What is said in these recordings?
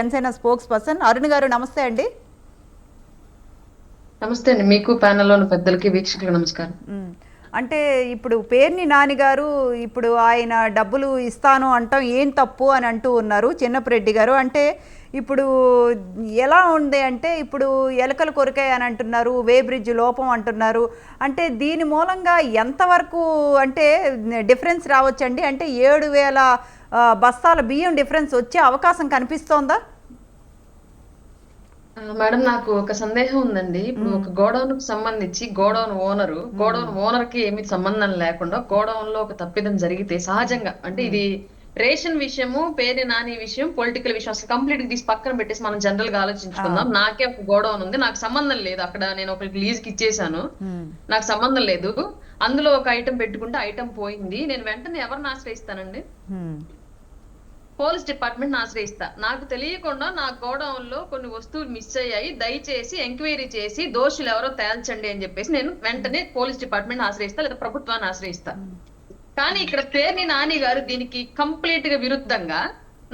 Janasena spokes person Arun గారు నమస్తే అండి. నమస్తే అండి. మీకు ప్యానెల్లోని పెద్దలకి వీక్షకులకు నమస్కారం. అంటే ఇప్పుడు పేర్ని నాని గారు ఇప్పుడు ఆయన డబ్బులు ఇస్తాను అంటాం ఏం తప్పు అని అంటూ ఉన్నారు చిన్నపరెడ్డి గారు. అంటే ఇప్పుడు ఎలా ఉంది అంటే ఇప్పుడు ఎలకలు కొరికాయి అని అంటున్నారు వే బ్రిడ్జ్ లోపం అంటున్నారు. అంటే దీని మూలంగా ఎంతవరకు అంటే డిఫరెన్స్ రావచ్చండి? అంటే ఏడు వేల బస్తాల బియ్యం డిఫరెన్స్ వచ్చే అవకాశం కనిపిస్తోందా? మేడం నాకు ఒక సందేహం ఉందండి. ఇప్పుడు ఒక గోడౌన్కు సంబంధించి గోడౌన్ ఓనరు గోడౌన్ ఓనర్కి ఏమి సంబంధం లేకుండా గోడౌన్లో ఒక తప్పిదం జరిగితే సహజంగా అంటే ఇది రేషన్ విషయము పేరు నాని విషయం పొలిటికల్ విషయం అసలు కంప్లీట్గా తీసి పక్కన పెట్టేసి మనం జనరల్గా ఆలోచించుకుందాం నాకే ఒక గోడౌన్ ఉంది నాకు సంబంధం లేదు. అక్కడ నేను ఒకరికి లీజ్కి ఇచ్చేసాను నాకు సంబంధం లేదు. అందులో ఒక ఐటెం పెట్టుకుంటే ఐటెం పోయింది. నేను వెంటనే ఎవరిని ఆశ్రయిస్తానండి? Police department ఆశ్రయిస్తా. నాకు తెలియకుండా నా గోడౌన్లో కొన్ని వస్తువులు మిస్ అయ్యాయి. దయచేసి ఎంక్వైరీ చేసి దోషులు ఎవరో తేల్చండి అని చెప్పేసి నేను వెంటనే పోలీస్ డిపార్ట్మెంట్ ఆశ్రయిస్తా లేదా ప్రభుత్వాన్ని ఆశ్రయిస్తా. కానీ ఇక్కడ పేర్ని నాని గారు దీనికి కంప్లీట్గా విరుద్ధంగా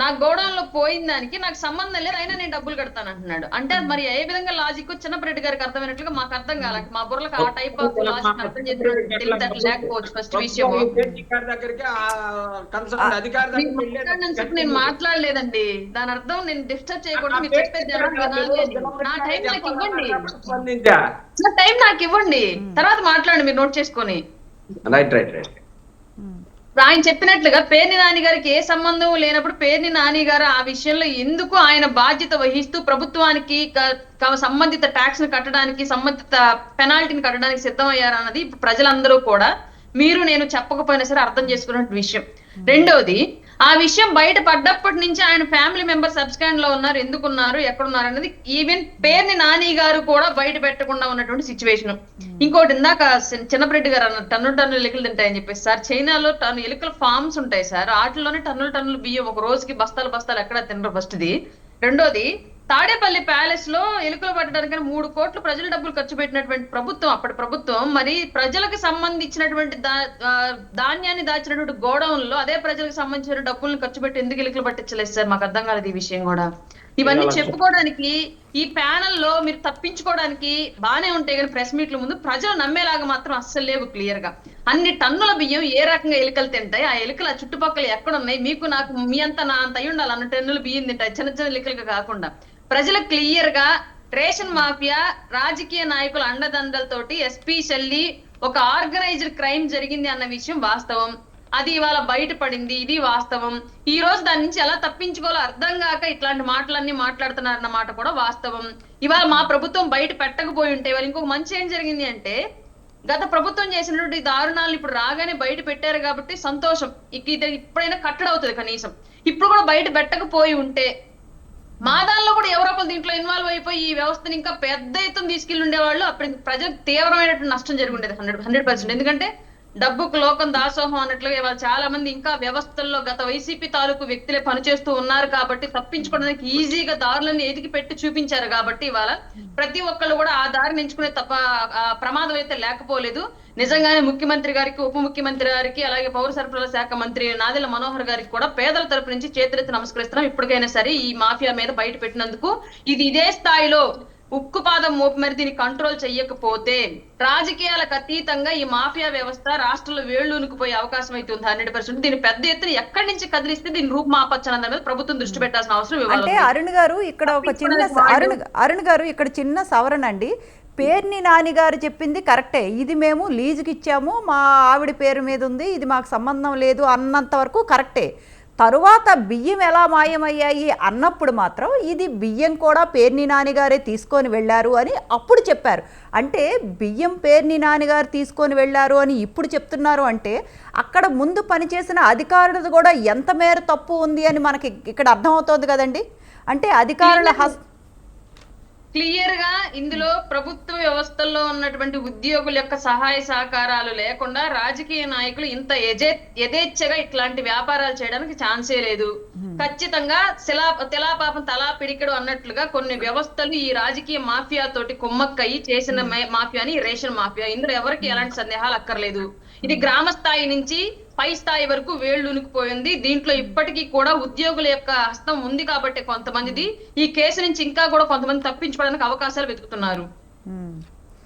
నా గోడౌన్లో పోయిన దానికి నాకు సంబంధం లేదు అయినా నేను డబ్బులు కడతాను అంటున్నాడు. అంటే మరి ఏ విధంగా లాజిక్ చిన్నప్పరెడ్డి గారికి అర్థమైనట్లుగా మాకు అర్థం కాలే. మా బుర్రలకు ఆ టైప్ ఆఫ్ లాజిక్ అర్థం చేసిన తెలివితేటలు లేకపోవచ్చు. ఫస్ట్ చెప్పి నేను మాట్లాడలేదండి. దాని అర్థం నేను డిస్టర్బ్ చేయకూడదు. మీరు చెప్పేది. నా టైం నాకు ఇవ్వండి. నా టైం నాకు ఇవ్వండి. తర్వాత మాట్లాడండి మీరు నోట్ చేసుకొని. Right right right. ఇప్పుడు ఆయన చెప్పినట్లుగా పేర్ని నాని గారికి ఏ సంబంధం లేనప్పుడు పేర్ని నాని గారు ఆ విషయంలో ఎందుకు ఆయన బాధ్యత వహిస్తూ ప్రభుత్వానికి సంబంధిత ట్యాక్స్ని కట్టడానికి సంబంధిత పెనాల్టీని కట్టడానికి సిద్ధమయ్యారన్నది ఇప్పుడు ప్రజలందరూ కూడా మీరు నేను చెప్పకపోయినా సరే అర్థం చేసుకున్న విషయం. రెండవది ఆ విషయం బయట పడ్డప్పటి నుంచి ఆయన ఫ్యామిలీ మెంబర్స్ సబ్స్కాండ్లో ఉన్నారు ఎందుకు ఉన్నారు ఎక్కడున్నారు అనేది ఈవెన్ పేర్ని నాని గారు కూడా బయట పెట్టకుండా ఉన్నటువంటి సిచ్యువేషన్. ఇంకోటి ఇందాక చిన్నప్రెడ్డి గారు అన్నారు టన్ను టన్నులు ఎలుకలు తింటాయని చెప్పేసి సార్ చైనాలో టన్ను ఎలుకల ఫార్మ్స్ ఉంటాయి సార్ వాటిలోనే టన్నులు టన్నులు బియ్యం ఒక రోజుకి బస్తాలు బస్తాలు ఎక్కడ తినరు ఫస్ట్ది. రెండోది తాడేపల్లి ప్యాలెస్లో ఎలుకలు పట్టడానికి మూడు కోట్లు ప్రజల డబ్బులు ఖర్చు పెట్టినటువంటి ప్రభుత్వం అప్పటి ప్రభుత్వం మరి ప్రజలకు సంబంధించినటువంటి దా- ధాన్యాన్ని దాచినటువంటి గోడౌన్లో అదే ప్రజలకు సంబంధించిన డబ్బులను ఖర్చు పెట్టి ఎందుకు ఎలుకలు పట్టించలేదు సార్? మాకు అర్థం కాలేదు ఈ విషయం కూడా. ఇవన్నీ చెప్పుకోవడానికి ఈ ప్యానెల్లో మీరు తప్పించుకోవడానికి బానే ఉంటాయి కానీ ప్రెస్ మీట్ల ముందు ప్రజలు నమ్మేలాగా మాత్రం అస్సలు లేవు క్లియర్గా. అన్ని టన్నుల బియ్యం ఏ రకంగా ఎలుకలు తింటాయి? ఆ ఎలుకలు ఆ చుట్టుపక్కల ఎక్కడ ఉన్నాయి? మీకు నాకు మీ అంత నా అంత అయి ఉండాలి. అన్న టన్నుల బియ్యం తింటాయి చిన్న చిన్న ఎలుకలుగా కాకుండా. ప్రజలకు క్లియర్గా రేషన్ మాఫియా రాజకీయ నాయకుల అండదండలతోటి ఎస్పెషల్లీ ఒక ఆర్గనైజ్డ్ క్రైమ్ జరిగింది అన్న విషయం వాస్తవం. అది ఇవాళ బయటపడింది ఇది వాస్తవం. ఈ రోజు దాని నుంచి ఎలా తప్పించుకోవాలో అర్థం కాక ఇట్లాంటి మాటలన్నీ మాట్లాడుతున్నారన్నమాట కూడా వాస్తవం. ఇవాళ మా ప్రభుత్వం బయట పెట్టకపోయి ఉంటే ఇవాళ ఇంకొక మంచి ఏం జరిగింది అంటే గత ప్రభుత్వం చేసినటువంటి దారుణాలు ఇప్పుడు రాగానే బయట పెట్టారు కాబట్టి సంతోషం. ఇది ఇప్పుడైనా కట్టడవుతుంది కనీసం. ఇప్పుడు కూడా బయట పెట్టకపోయి ఉంటే మా దానిలో కూడా ఎవరో ఒకరు దీంట్లో ఇన్వాల్వ్ అయిపోయి ఈ వ్యవస్థని ఇంకా పెద్ద ఎత్తున తీసుకెళ్ళి ఉండేవాళ్ళు. అప్పుడు ప్రజలకు తీవ్రమైనటువంటి నష్టం జరిగి ఉండేది హండ్రెడ్ హండ్రెడ్ పర్సెంట్. ఎందుకంటే డబ్బుకు లోకం దాసోహం అన్నట్లుగా ఇవాళ చాలా మంది ఇంకా వ్యవస్థల్లో గత వైసీపీ తాలూకు వ్యక్తులే పనిచేస్తూ ఉన్నారు కాబట్టి తప్పించుకోవడానికి ఈజీగా దారులను ఎదిగి పెట్టి చూపించారు కాబట్టి ఇవాళ ప్రతి ఒక్కళ్ళు కూడా ఆ దారిని ఎంచుకునే తప్ప ఆ ప్రమాదం అయితే లేకపోలేదు. నిజంగానే ముఖ్యమంత్రి గారికి ఉప ముఖ్యమంత్రి గారికి అలాగే పౌర సరఫరాల శాఖ మంత్రి నాదెల మనోహర్ గారికి కూడా పేదల తరపు నుంచి చేతులెత్తి నమస్కరిస్తున్నాం. ఇప్పటికైనా సరే ఈ మాఫియా మీద బయట పెట్టినందుకు ఇది ఇదే స్థాయిలో ఉక్కుపాదం మోపి మరి దీన్ని కంట్రోల్ చెయ్యకపోతే రాజకీయాలకు అతీతంగా ఈ మాఫియా వ్యవస్థ రాష్ట్రంలో వేళ్ళూనుకుపోయే అవకాశం అయితే ఉంది హండ్రెడ్ పర్సెంట్. దీన్ని పెద్ద ఎత్తున ఎక్కడి నుంచి కదిలిస్తే దాని మీద ప్రభుత్వం దృష్టి పెట్టాల్సిన అవసరం అంటే. అరుణ్ గారు ఇక్కడ ఒక చిన్న అరుణ్ అరుణ్ గారు ఇక్కడ చిన్న సవరణ అండి. పేర్ని నాని గారు చెప్పింది కరెక్టే. ఇది మేము లీజుకి ఇచ్చాము మా ఆవిడ పేరు మీద ఉంది ఇది మాకు సంబంధం లేదు అన్నంత వరకు కరెక్టే. తరువాత బియ్యం ఎలా మాయమయ్యాయి అన్నప్పుడు మాత్రం ఇది బియ్యం కూడా పేర్ని నాని గారే తీసుకొని వెళ్ళారు అని అప్పుడు చెప్పారు. అంటే బియ్యం పేర్ని నాని గారు తీసుకొని వెళ్ళారు అని ఇప్పుడు చెప్తున్నారు అంటే అక్కడ ముందు పనిచేసిన అధికారులది కూడా ఎంత మేర తప్పు ఉంది అని మనకి ఇక్కడ అర్థమవుతోంది కదండి? అంటే అధికారుల హస్ క్లియర్గా ఇందులో ప్రభుత్వ వ్యవస్థల్లో ఉన్నటువంటి ఉద్యోగుల యొక్క సహాయ సహకారాలు లేకుండా రాజకీయ నాయకులు ఇంత యథేచ్ఛగా ఇట్లాంటి వ్యాపారాలు చేయడానికి ఛాన్సే లేదు. ఖచ్చితంగా శిలా తెలాపాపం తలా పిడికెడు అన్నట్లుగా కొన్ని వ్యవస్థలు ఈ రాజకీయ మాఫియా తోటి కుమ్మక్కయి చేసిన మాఫియాని రేషన్ మాఫియా. ఇందులో ఎవరికి ఎలాంటి సందేహాలు అక్కర్లేదు. ఇది గ్రామ స్థాయి నుంచి పై స్థాయి వరకు వేళ్ళునికిపోయింది దీంట్లో ఇప్పటికీ కూడా ఉద్యోగుల యొక్క హస్తం ఉంది కాబట్టి కొంతమందిది. ఈ కేసు నుంచి ఇంకా కూడా కొంతమంది తప్పించుకోవడానికి అవకాశాలు వెతుకుతున్నారు.